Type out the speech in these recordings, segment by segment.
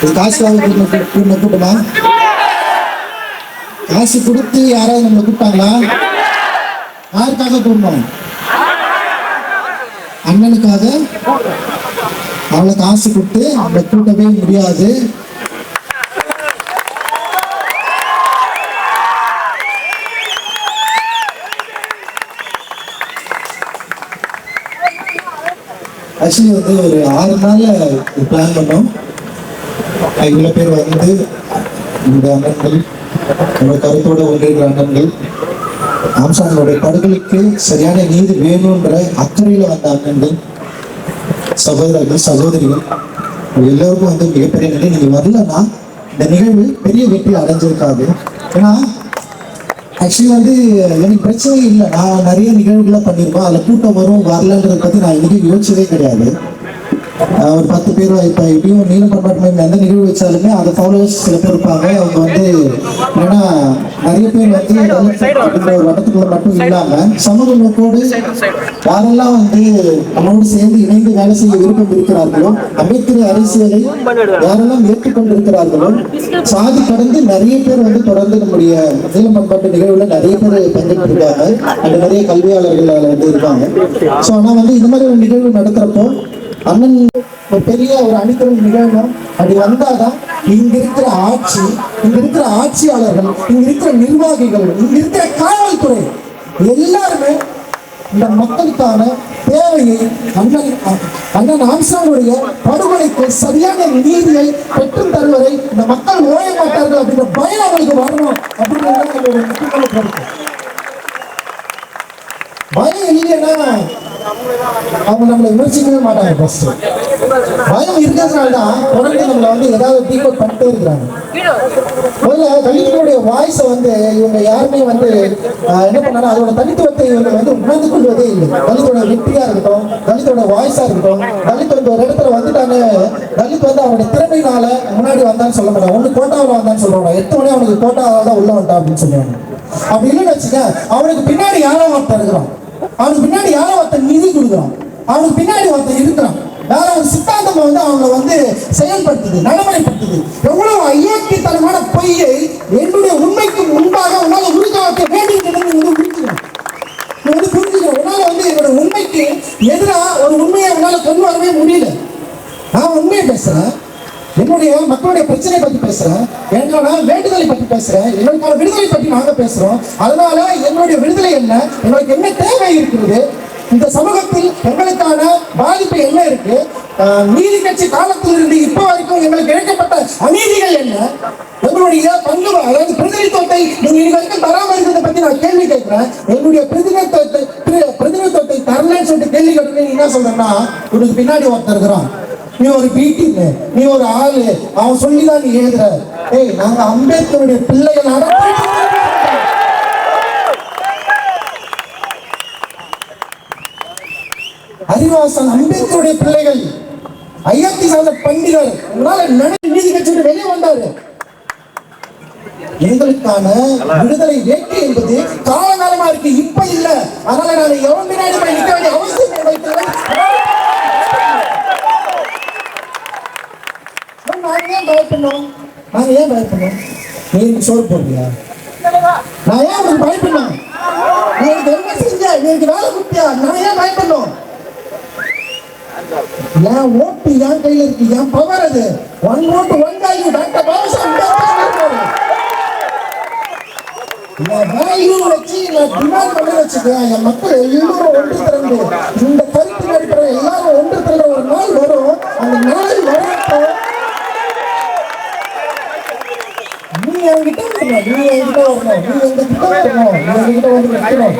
இது காசு வாங்க கூட்டமா காசு கொடுத்து யாராவது நம்மளை கூப்பிட்டாங்களா? யாருக்காக கூடணும் அண்ணனுக்காக? அவளை காசு கொடுத்து நம்மளை கூட்டவே முடியாது. ஆக்சுவலி வந்து ஒரு ஆறு நாளில் பிளான் பண்ணோம். இவ்வளோ பேர் வந்து இந்த அண்ணன்கள் நம்ம கருத்தோட ஒன்றிய அண்ணன்கள் ஆம்சாங்களுடைய படுகளுக்கு சரியான நீதி வேணுன்ற அக்கறையில் வந்த அண்ணன்கள் சகோதரர்கள் சகோதரிகள் எல்லோருக்கும் வந்து மிகப்பெரிய நிலை நீங்கள் வரலன்னா இந்த நிகழ்வு பெரிய வெற்றி அடைஞ்சிருக்காது. ஏன்னா ஆக்சுவலி வந்து எனக்கு பிரச்சனை இல்லை. நான் நிறைய நிகழ்வுகளை பண்ணியிருக்கோம் அதில் கூட்டம் வரும் வரலன்றதை பற்றி நான் எங்கேயும் யோசிச்சதே கிடையாது. ஒரு பத்து பேர் இப்போ நீலம் கம்பார்ட்மெண்ட் எந்த நிகழ்வு வச்சாலுமே அதை ஃபாலோவர்ஸ் சில பேர் இருப்பாங்க. அவங்க வந்து ஏன்னா நிறைய பேர் வந்து அப்படின்ற ஒரு வட்டத்துக்குள்ள மட்டும் இல்லாம சமூக நோக்கோடு யாரெல்லாம் வந்து நம்மோடு சேர்ந்து இணைந்து வேலை செய்ய விருப்பம் இருக்கிறார்களோ அம்பேத்கர் அரசியலை யாரெல்லாம் ஏற்றுக்கொண்டிருக்கிறார்களோ சாதி கடந்து நிறைய பேர் வந்து தொடர்ந்து நம்முடைய நீலம் பண்பாட்டு நிகழ்வுல நிறைய பேர் பங்கேற்றிருக்காங்க. அங்க நிறைய கல்வியாளர்கள் அதுல வந்து இருக்காங்க. ஸோ ஆனா வந்து இந்த மாதிரி ஒரு நிகழ்வு நடத்துறப்போ அண்ணன் ஒரு பெரிய ஒரு அணித்தரம் நிகழ்வும் அப்படி வந்தாதான் இங்க இருக்கிற ஆட்சி இங்க இருக்கிற ஆட்சியாளர்கள் இங்க இருக்கிற நிர்வாகிகள் இங்க இருக்கிற காவல்துறை எல்லாருமே இந்த மக்களுக்கான தேவையை அண்ணன் அண்ணன் ஆம்சானுடைய படுகொலைக்கு சரியான நீதியை பெற்று தருவதை இந்த மக்கள் ஓய மாட்டார்கள் அப்படின்ற பயம் அவங்களுக்கு வரணும் அப்படின்றது முக்கியமான கருத்து. பயம் இல்லைன்னா அவங்க நம்மளை விமர்சிக்கவே மாட்டாங்க ஃபர்ஸ்ட் பயம் இருக்கிறதுனால தான் நம்மளை வந்து ஏதாவது டீகோட் பண்ணிட்டே இருக்கிறாங்க. முதல்ல தலித்துடைய வாய்ஸை வந்து இவங்க யாருமே வந்து ஆஹ், என்ன பண்ணாலும் அதோட தனித்துவத்தை இவங்க வந்து உணர்ந்து கொள்வதே இல்லை. தலித்தோட வெற்றியா இருக்கட்டும் தலித்தோட வாய்ஸா இருக்கட்டும் தலித் வந்து ஒரு இடத்துல வந்துட்டாங்க தலித் வந்து அவனுடைய திறமையினால முன்னாடி வந்தான்னு சொல்ல மாட்டாங்க ஒன்று கோட்டாவில் வந்தான்னு சொல்லுவாங்க எத்தனை மணி அவனுக்கு கோட்டாவில் தான் உள்ள வந்தான் அப்படின்னு சொல்லுவாங்க. அப்படி இல்லைன்னு வச்சுக்க அவனுக்கு பின்னாடி யாரோ ஒருத்தர் இருக்கிறான். அவனுக்கு பின்னாடி யாரோ ஒருத்தன் நிதி கொடுக்குறான். அவனுக்கு பின்னாடி ஒருத்தன் இருக்கிறான். வேற ஒரு சித்தாந்தம் வந்து அவங்கள வந்து செயல்படுத்துது நடைமுறைப்படுத்துது. எவ்வளவு அயோக்கியத்தனமான பொய்யை என்னுடைய உண்மைக்கு முன்பாக உன்னால உருக்க வைக்க வேண்டியிருக்கிறது நீ வந்து புரிஞ்சுக்கணும் நீ வந்து புரிஞ்சுக்கணும் உன்னால வந்து என்னோட உண்மைக்கு எதிராக ஒரு உண்மையை உன்னால கொண்டு வரவே முடியல. நான் உண்மையை பேசுறேன். என்னுடைய மக்களுடைய பிரச்சனை பத்தி பேசுறேன். என்னோட வேண்டுதலை பத்தி பேசுறேன். என்னோட விடுதலை பத்தி நாங்க பேசுறோம். அதனால என்னுடைய விடுதலை என்ன? எங்களுக்கு என்ன தேவை இருக்கிறது? இந்த சமூகத்தில் எங்களுக்கான பாதிப்பு என்ன இருக்கு? ஆஹ் நீதி கட்சி காலத்தில் இருந்து இப்ப வரைக்கும் எங்களுக்கு இழைக்கப்பட்ட அநீதிகள் என்ன? எங்களுடைய பங்கு அதாவது பிரதிநிதித்துவத்தை நீங்க இது வரைக்கும் தராம இருக்கிறத பத்தி நான் கேள்வி கேட்கிறேன். எங்களுடைய பிரதிநிதித்துவத்தை பிரதிநிதித்துவத்தை தரலன்னு சொல்லிட்டு கேள்வி கேட்டு என்ன சொல்றேன்னா உங்களுக்கு பின்னாடி ஒருத்தர் இருக்கிறான். நீ ஒரு பீட்டிங் நீ ஒரு ஆளு. அவன் சொல்லிதான் நீ எழுதுற. ஏய் நாங்க அம்பேத்கருடைய பிள்ளைகள் அறிவாசன் அம்பேத்கருடைய பிள்ளைகள். ஐயாத்தி சார்ந்த பண்டிதர். உங்களால நடந்து நீதி கட்சியோட வெளியே வந்தாரு. எங்களுக்கான விடுதலை வேட்கை என்பது காலகாலமா இருக்கு. இப்ப இல்ல. அதனால நான் எவன் பின்னாடி நிக்க வேண்டிய அவசியம் எங்களுக்கு இல்லை. நாங்க ஏன் பயப்படணும்? நாங்க ஏன் பயப்படணும்? நீ எனக்கு சோறு போடுறியா? நான் ஏன் உனக்கு பயப்படணும்? நீ எனக்கு என்ன செஞ்ச? நீ எனக்கு வேலை கொடுத்தியா நான் ஏன் பயப்படணும்? என் ஓட்டு என் கையில இருக்கு. என் பவர் அது. ஒன் ஓட்டு ஒன் வேல்யூ டாக்டர் பாபாசாஹிப் வச்சு நான் டிமாண்ட் பண்ணி வச்சுக்கேன் என் மக்கள் எல்லாரும் ஒன்று திரண்டு. இந்த கருத்து அடிப்படையில் எல்லாரும் ஒன்று திரண்ட ஒரு நாள் வரும் அந்த நாள் வரப்போ நீ என்கிட்ட என்கிட்ட வரணும் எங்ககிட்ட வரணும் எங்ககிட்ட வந்து நிற்கணும்.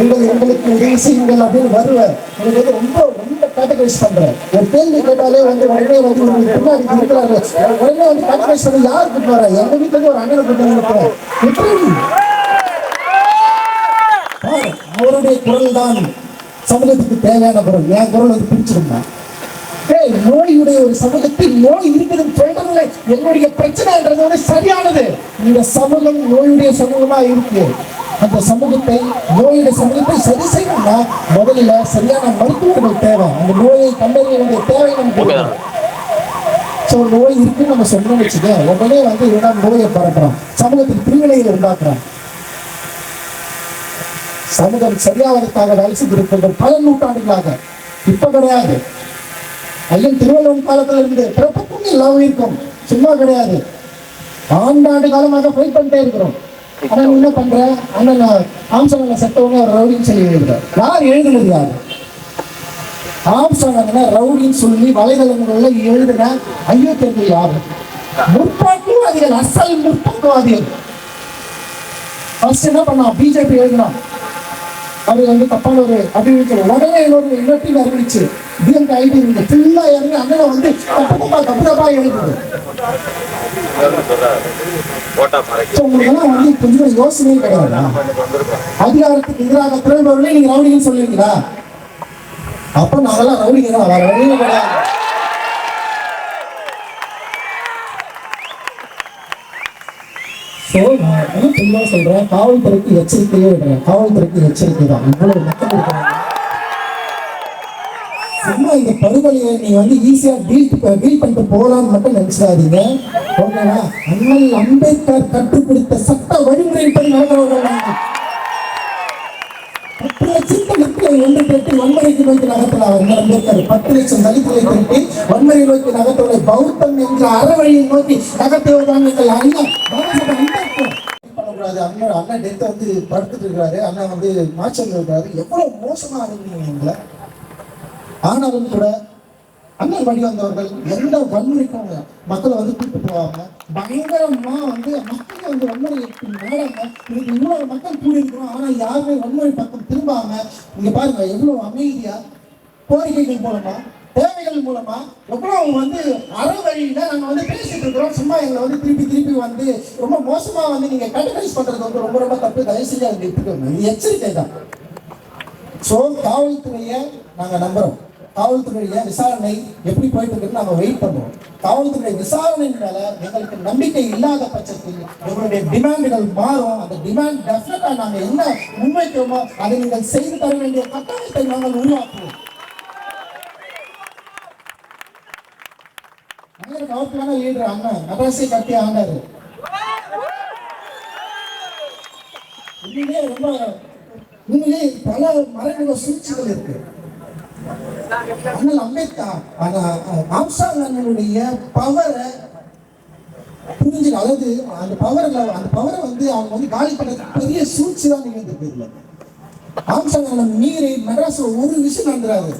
எங்களுக்கு உதவி செய்யுங்கள் அப்படின்னு வருவேன் எனக்கு வந்து ரொம்ப ரொம்ப கேட்டகரைஸ் பண்றேன். ஒரு கேள்வி கேட்டாலே வந்து உடனே வந்து உங்களுக்கு பின்னாடி இருக்கிறாரு. உடனே வந்து கேட்டகரைஸ் பண்ணி யார் கூட்டு எங்க வீட்டுல ஒரு அண்ணனை கூட்டு நினைக்கிறேன் எப்படி அவருடைய குரல் தான் சமூகத்துக்கு தேவையான குரல். என் குரல் வந்து பிடிச்சிருந்தேன் நோயுடைய ஒரு சமூகத்தில் நோய் இருக்குதுன்னு சொல்றதுல என்னுடைய பிரச்சனைன்றது சரியானது. இந்த சமூகம் நோயுடைய சமூகமா இருக்கு. அந்த சமூகத்தை நோயுடைய சமூகத்தை சரி செய்யணும்னா முதல்ல சரியான மருத்துவர்கள் தேவை. அந்த நோயை கண்டறிய வேண்டிய தேவை நமக்கு. ஸோ நோய் இருக்குன்னு நம்ம சொன்னோம்னு வச்சுக்க உடனே வந்து இவனா நோயை பரப்புறான் சமூகத்தில் பிரிவினைகளை உண்டாக்குறான் சமூகம் சரியாவதற்காக வேலை செய்திருக்கின்ற பல நூற்றாண்டுகளாக. இப்ப கிடையாது. ஐயன் திருவள்ளுவன் காலத்துல இருந்து பிறப்புக்கும் லவ் இருக்கும். சும்மா கிடையாது. ஆண்டாண்டு காலமாக ஃபைட் பண்ணிட்டே இருக்கிறோம். ஆனா நீ என்ன பண்ற? அண்ணன் ஆம்சங்க செத்தவங்க ஒரு ரவுடின்னு சொல்லி எழுதுறாரு யார் எழுதுனது யார்? ஆம்சாங்க ரவுடின்னு சொல்லி வலைதளங்கள்ல எழுதின ஐயோத்தியர்கள் யார்? முற்போக்குவாதிகள் அசல் முற்போக்குவாதிகள். ஃபர்ஸ்ட் என்ன பண்ணான்? பிஜேபி எழுதினான். அது வந்து தப்பான ஒரு அபிவிருத்தி உடனே என்னோட இன்னொரு டீம் அறிவிச்சு டிஎம்கே ஐடி இருக்கு ஃபுல்லா இறங்கி அண்ணனை வந்து தப்பு தப்பா தப்பு தப்பா எழுதுது உங்களுக்கெல்லாம் வந்து கொஞ்சம் யோசனையும் கிடையாது. அதிகாரத்துக்கு எதிராக திறன்பவர்களே நீங்க ரவுடிங்கன்னு சொல்லுவீங்களா? அப்ப நாங்கெல்லாம் ரவுடிங்க தான் வேற கிடையாது ஸோ நான் என்ன தெளிவாக சொல்றேன் காவல்துறைக்கு எச்சரிக்கையே விடுறேன் காவல்துறைக்கு எச்சரிக்கை தான். இவ்வளவு மக்கள் இருக்கிறாங்க. சும்மா இந்த பருவலையை நீ வந்து ஈஸியா டீல் டீல் பண்ணிட்டு போகலான்னு மட்டும் நினைச்சிடாதீங்க. ஓகேவா அண்ணல் அம்பேத்கர் கட்டுப்பிடித்த சட்ட வழிமுறைப்படி நடக்கிறவர்கள் பத்து லட்சம் தலித்துகளை ஒன்று திரட்டி வன்முறைக்கு நோக்கி நகர்த்தலாம் அண்ணல் அம்பேத்கர். பத்து லட்சம் தலித்துகளை திரட்டி வன்முறை நோக்கி நகர்த்தவரை பௌத்தம் என்ற அறவழியை நோக்கி நகர்த்துவதுதான் எங்கள் அண்ணன். அண்ணா டெத்தை வந்து படுத்துட்டு இருக்காரு. அண்ணன் வந்து மாச்சல் இருக்காரு. எவ்வளவு மோசமா அனுப்பினீங்க எங்களை ஆனாலும் கூட அண்ணன் வழி வந்தவர்கள் எந்த வன்முறைக்கும் மக்களை வந்து கூட்டு போவாங்க. பயங்கரமா வந்து மக்கள் வந்து வன்முறை மேலாங்க இன்னைக்கு இவ்வளவு மக்கள் கூடி இருக்கிறோம் ஆனா யாருமே வன்முறை பக்கம் திரும்பாம இங்க பாருங்க எவ்வளவு அமைதியா கோரிக்கைகள் மூலமா வார்த்தைகள் மூலமா அவங்க வந்து அற வழியில நாங்க வந்து பேசிட்டு இருக்கிறோம். சும்மா எங்களை வந்து திருப்பி திருப்பி வந்து ரொம்ப மோசமா வந்து நீங்க கேட்டகரைஸ் பண்றது வந்து ரொம்ப ரொம்ப தப்பு. தயவு செஞ்சு அதை எடுத்துக்கோங்க இது எச்சரிக்கை தான். ஸோ காவல்துறையை நாங்க நம்புறோம். காவல்துறைய விசாரணை எப்படி போயிட்டு இருக்குன்னு நாங்கள் வெயிட் பண்ணுவோம் காவல்துறை விசாரணையின் மேல எங்களுக்கு நம்பிக்கை இல்லாத பட்சத்தில் எங்களுடைய டிமாண்டுகள் மாறும். அந்த டிமாண்ட் டெஃபினட்டா நாங்கள் என்ன முன்வைக்கிறோமோ அதை நீங்கள் செய்து தர வேண்டிய கட்டாயத்தை நாங்கள் உருவாக்குவோம். நல்ல பவர்ஃபுல்லான அண்ணன். கட்டி ஆண்டாரு. உண்மையிலே ரொம்ப உண்மையிலே பல மரங்கள சூழ்ச்சிகள் இருக்கு. அண்ணல் அம்பேத்கர் ஆம்சாங் அண்ணனுடைய பவரை புரிஞ்சு அதாவது அந்த பவர்ல அந்த பவரை வந்து அவங்க வந்து காலி பெரிய சூழ்ச்சி தான் நிகழ்ந்து இதுல. ஆம்சாங் அண்ணன் மீறி மெட்ராஸ்ல ஒரு விஷயம் நடந்துறாரு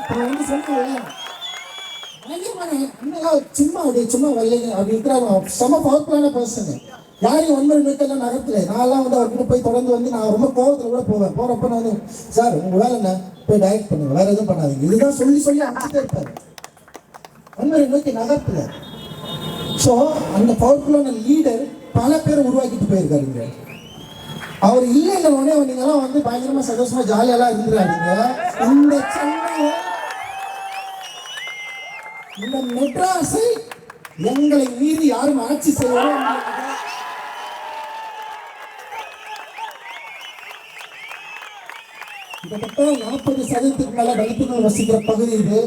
இப்போ வந்து சொன்னாங்க சும்மா அப்படி சும்மா வரலைங்க. அப்படி இருக்கிறாங்க. செம பவர்ஃபுல்லான பர்சன் யாரையும் ஒன்பது நிமிஷம் நகரத்துல. நான்லாம் வந்து அவர்கிட்ட போய் தொடர்ந்து வந்து நான் ரொம்ப கோபத்தில் கூட போவேன். போறப்ப நான் வந்து சார் உங்க வேலை என்ன? போய் டைரக்ட் பண்ணுங்க. வேற எதுவும் பண்ணாதீங்க. இதுதான் சொல்லி சொல்லி அனுப்பிச்சிட்டே இருப்பாரு. ஒன்பது நோக்கி நகரத்துல. ஸோ அந்த பவர்ஃபுல்லான லீடர் பல பேர் உருவாக்கிட்டு போயிருக்காருங்க அவர் இல்லைன்ற உடனே நீங்களாம் வந்து பயங்கரமா சந்தோஷமா ஜாலியெல்லாம் இருந்துடாதீங்க இந்த சென்னையை இந்த மெட்ராஸை எங்களை மீறி யாரும் ஆட்சி செய்யவே கிட்டத்தட்ட நாற்பது சதவீதத்துக்கு மேல தலித்துகள் வசிக்கிற பகுதி இது.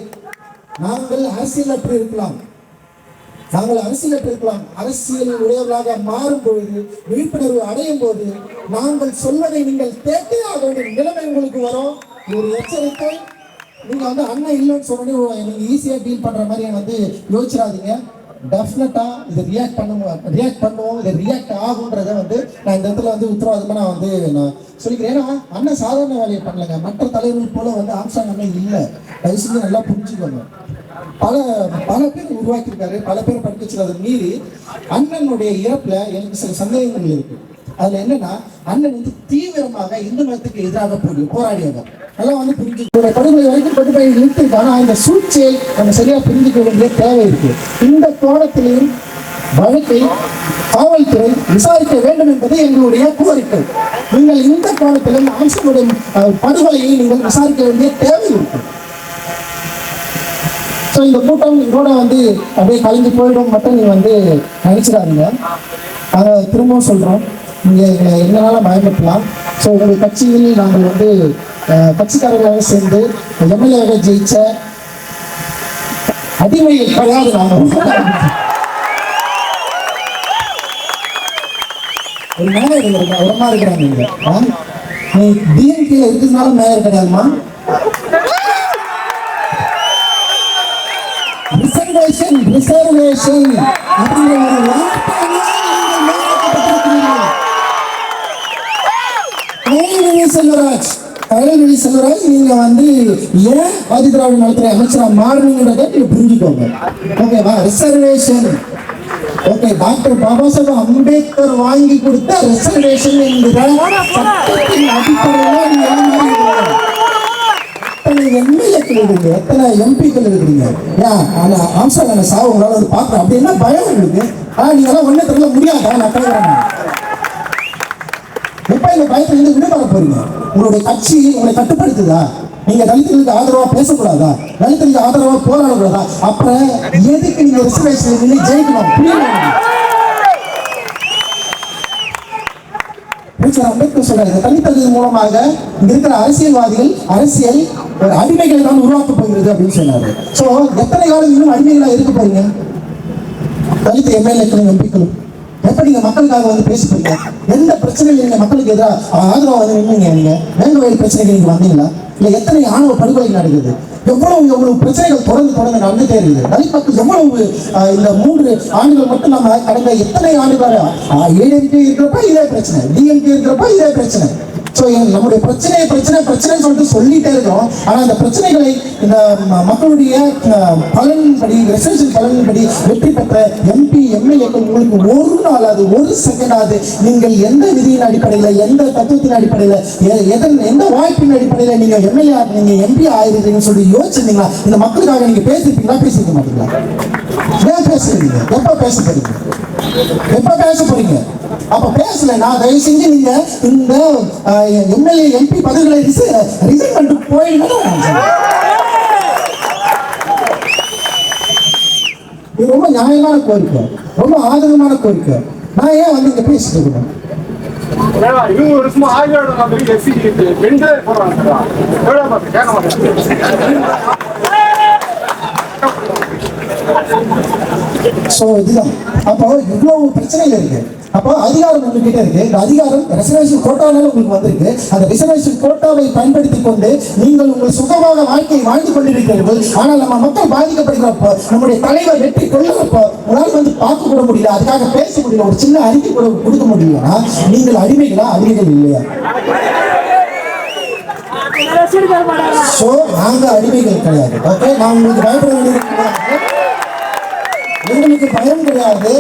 நாங்கள் அரசியலற்று இருக்கலாம். நாங்கள் அரசியலற்று இருக்கலாம். அரசியல் உடையவர்களாக மாறும் பொழுது விழிப்புணர்வு அடையும் போது நாங்கள் சொல்வதை நீங்கள் கேட்டே ஆக வேண்டிய நிலைமை உங்களுக்கு வரும். ஒரு எச்சரிக்கை நீங்க வந்து அண்ணன் இல்லைன்னு சொன்னோடனே எங்களுக்கு ஈஸியா டீல் பண்ற மாதிரி வந்து யோசிச்சிடாதீங்க. டெஃபினட்டா இதை ரியாக்ட் பண்ணுவோம் ரியாக்ட் பண்ணுவோம். இதை ரியாக்ட் ஆகுன்றதை வந்து நான் இந்த இடத்துல வந்து உத்தரவாதமா நான் வந்து நான் சொல்லிக்கிறேன். ஏன்னா அண்ணன் சாதாரண வேலையை பண்ணலங்க. மற்ற தலைவர்கள் போல வந்து ஆம்சாங் அண்ணன் இல்லை. தயவு செஞ்சு நல்லா புரிஞ்சுக்கோங்க. பல பல பேர் உருவாக்கியிருக்காரு. பல பேர் படிக்க மீறி அண்ணனுடைய இறப்புல எனக்கு சில சந்தேகங்கள் இருக்கு. அதுல என்னன்னா அண்ணன் வந்து தீவிரமாக இந்து மதத்துக்கு எதிராக போடி போராடியவர். அதெல்லாம் வந்து புரிஞ்சு படுகொலை வரைக்கும் கொண்டு போய் இழுத்துருக்கு ஆனா இந்த சூழ்ச்சியை நம்ம சரியா புரிஞ்சுக்க வேண்டிய தேவை இருக்கு. இந்த கோணத்திலையும் வழக்கை காவல்துறை விசாரிக்க வேண்டும் என்பது எங்களுடைய கோரிக்கை. நீங்கள் இந்த கோணத்திலும் அம்சனுடைய அஹ், படுகொலையை நீங்கள் விசாரிக்க வேண்டிய தேவை இருக்கு. ஸோ இந்த கூட்டம் இதோட வந்து அப்படியே கலந்து போயிடும் மட்டும் நீங்க வந்து நினைச்சிடாதீங்க. அதை திரும்பவும் சொல்றோம். நீங்கள் எங்களை எங்களால் பயன்படுத்தலாம். ஸோ உங்கள் கட்சியில் நாங்கள் வந்து கட்சிக்காரர்களாக சேர்ந்து எம்எல்ஏவாக ஜெயிச்ச அடிமை கிடையாது நாங்கள் ஒரு மேயர் இருக்கிற உரமா இருக்கிறாங்க நீங்க ஆ? நீ டிஎம்கேல இருக்கிறதுனால மேயர் கிடையாதுமா ரிசர்வேஷன் ரிசர்வேஷன் அப்படிங்கிற கயல்விழி செல்வராஜ் கயல்விழி செல்வராஜ் நீங்க வந்து ஏன் ஆதி திராவிட நலத்துறை அமைச்சரா மாறுறீங்கன்றதை நீங்க புரிஞ்சுக்கோங்க. ஓகேவா reservation okay doctor Baba Saheb Ambedkar வாங்கி கொடுத்த ரிசர்வேஷன் என்கிற சட்டத்தின் அடிப்படையில் நீங்க எல்லாம் எத்தனை எம்எல்ஏக்கள் இருக்கீங்க? எத்தனை எம்பிக்கள் இருக்கிறீங்க ஏன் ஆனா ஆம்சாங்க சாவு உங்களால பார்க்குறேன் அப்படின்னா பயம் உங்களுக்கு? ஆனால் நீங்க எல்லாம் ஒன்றும் தெரியல முடியாதா? நான் கேட்குறேன் எப்ப இந்த பயத்துல விடுபட போறீங்க. உங்களுடைய கட்சி உங்களை கட்டுப்படுத்துதா? நீங்க தலித்துகளுக்கு ஆதரவா பேசக்கூடாதா? தலித்துகளுக்கு ஆதரவா போராடக்கூடாதா? அப்புறம் எதுக்கு நீங்க ரிசர்வேஷன் நின்று ஜெயிக்கணும்? புரியல. அம்பேத்கர் சொல்றாரு தனித்தகுதி மூலமாக இங்க இருக்கிற அரசியல்வாதிகள் அரசியல் ஒரு அடிமைகளை தான் உருவாக்க போகிறது அப்படின்னு சொன்னாரு. சோ எத்தனை காலம் இன்னும் அடிமைகளா இருக்க போறீங்க? தலித் எம்எல்ஏக்களும் எம்பிக்களும். எப்ப நீங்க மக்களுக்காக வந்து பேச எந்த பிரச்சனையும் நீங்க மக்களுக்கு எதிராக ஆதரவா வந்து நின்றுங்க நீங்க? வேங்க வயல் பிரச்சனைக்கு நீங்க வந்தீங்களா? இல்ல எத்தனை ஆணவ படுகொலை நடக்குது? எவ்வளவு எவ்வளவு பிரச்சனைகள் தொடர்ந்து தொடர்ந்து நடந்துட்டே இருக்குது. தலித் எவ்வளவு இந்த மூன்று ஆண்டுகள் மட்டும் நம்ம கடந்த எத்தனை ஆண்டுகள் ஏடிஎம்கே இருக்கிறப்ப இதே பிரச்சனை டிஎம்கே இருக்கிறப்ப இதே பிரச்சனை. ஸோ நம்முடைய பிரச்சனை பிரச்சனை பிரச்சனை சொல்லிட்டு சொல்லிட்டே இருக்கோம். ஆனால் அந்த பிரச்சனைகளை இந்த ம- மக்களுடைய பலன்படி ரெசல்யூஷன் பலன்படி வெற்றி பெற்ற எம்பி எம்எல்ஏக்கள் உங்களுக்கு ஒரு நாளாவது ஒரு செகண்டாவது நீங்கள் எந்த விதியின் அடிப்படையில் எந்த தத்துவத்தின் அடிப்படையில் எதன் எந்த வாய்ப்பின் அடிப்படையில் நீங்கள் எம்எல்ஏ நீங்கள் எம்பி ஆயிருக்கீங்கன்னு சொல்லி யோசிச்சிருந்தீங்களா? இந்த மக்களுக்காக நீங்கள் பேசிருக்கீங்களா பேசிருக்க மாட்டீங்களா? ஏன் பேசுறீங்க? எப்போ பேச போறீங்க? எப்போ பேச போறீங்க? அப்ப பேசலைன்னா தயவு செஞ்சு நீங்க இந்த எம்எல்ஏ எம்பி பதவிகளை ரிசைன் பண்ணிட்டு போயிடுங்க. இது ரொம்ப நியாயமான கோரிக்கை. ரொம்ப ஆதரமான கோரிக்கை. நான் ஏன் வந்து இங்க பேசிட்டு மாட்டேன் ஸோ இதுதான். அப்போ இவ்வளவு பிரச்சனைகள் இருக்கு. அப்போ அதிகாரம் உங்ககிட்ட இருக்கு. இந்த அதிகாரம் ரிசர்வேஷன் கோட்டானால உங்களுக்கு வந்திருக்கு. அந்த ரிசர்வேஷன் கோட்டாவை பயன்படுத்தி கொண்டு நீங்கள் உங்கள் சுகமாக வாழ்க்கையை வாழ்ந்து கொண்டிருக்கிறீர்கள். ஆனால் நம்ம மக்கள் பாதிக்கப்படுகிறப்போ நம்முடைய தலைவர் வெற்றி கொள்ளுறப்போ உங்களால் வந்து பார்க்க கூட முடியல அதுக்காக பேச முடியல ஒரு சின்ன அறிக்கை கூட கொடுக்க முடியலன்னா நீங்கள் அடிமைகளா அடிமைகள் இல்லையா? ஸோ நாங்கள் அடிமைகள் கிடையாது. ஓகே நான் உங்களுக்கு பயப்பட வேண்டியது எங்களுக்கு பயம் கிடையாது.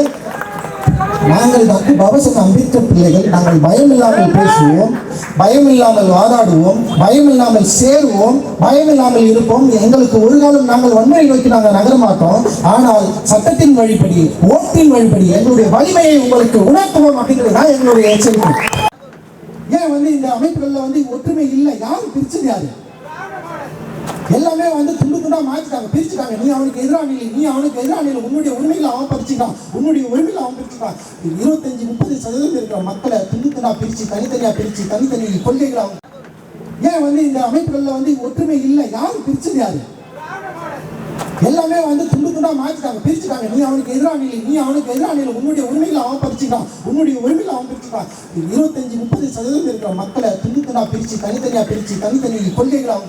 நாங்கள் டாக்டர் பாபாசாஹேப் அம்பேத்கர் பிள்ளைகள் நாங்கள் பயம் இல்லாமல் பேசுவோம் பயம் இல்லாமல் வாதாடுவோம் பயம் இல்லாமல் சேருவோம் பயம் இல்லாமல் இருப்போம். எங்களுக்கு ஒரு காலம் நாங்கள் வன்முறை நோக்கி நாங்கள் நகர மாட்டோம். ஆனால் சட்டத்தின் வழிபடி ஓட்டின் வழிபடி எங்களுடைய வலிமையை உங்களுக்கு உணர்த்துவோம் அப்படிங்கிறது தான் எங்களுடைய எச்சரிக்கை. ஏன் வந்து இந்த அமைப்புகளில் வந்து ஒற்றுமை இல்லை? யாரும் பிரிச்சது யாரு? எல்லாமே வந்து துண்டு துண்டா மாத்திட்டாங்க. பிரிச்சுட்டாங்க. நீ அவனுக்கு எதிரானியில் நீ அவனுக்கு எதிரானியில் உன்னுடைய உரிமையில அவன் பறிச்சுட்டான் உன்னுடைய உரிமையில அவன் பிரிச்சுட்டான் இருபத்தஞ்சு முப்பது சதவீதம் இருக்கிற மக்களை துண்டு துண்டா பிரிச்சு தனித்தனியா பிரிச்சு தனித்தனி கொள்கைகள் அவங்க ஏன் வந்து இந்த அமைப்புகள்ல வந்து ஒற்றுமை இல்லை? யாரும் பிரிச்சது யாரு? எல்லாமே வந்து துண்டு துண்டா மாத்திட்டாங்க. பிரிச்சுட்டாங்க. நீ அவனுக்கு எதிரானியில் நீ அவனுக்கு எதிரானியில் உன்னுடைய உரிமையில அவன் பறிச்சுட்டான் உன்னுடைய உரிமையில அவன் பிரிச்சுட்டான் இருபத்தஞ்சு முப்பது சதவீதம் இருக்கிற மக்களை துண்டு துண்டா பிரிச்சு தனித்தனியா பிரிச்சு தனித்தனி கொள்கைகள் அவங்க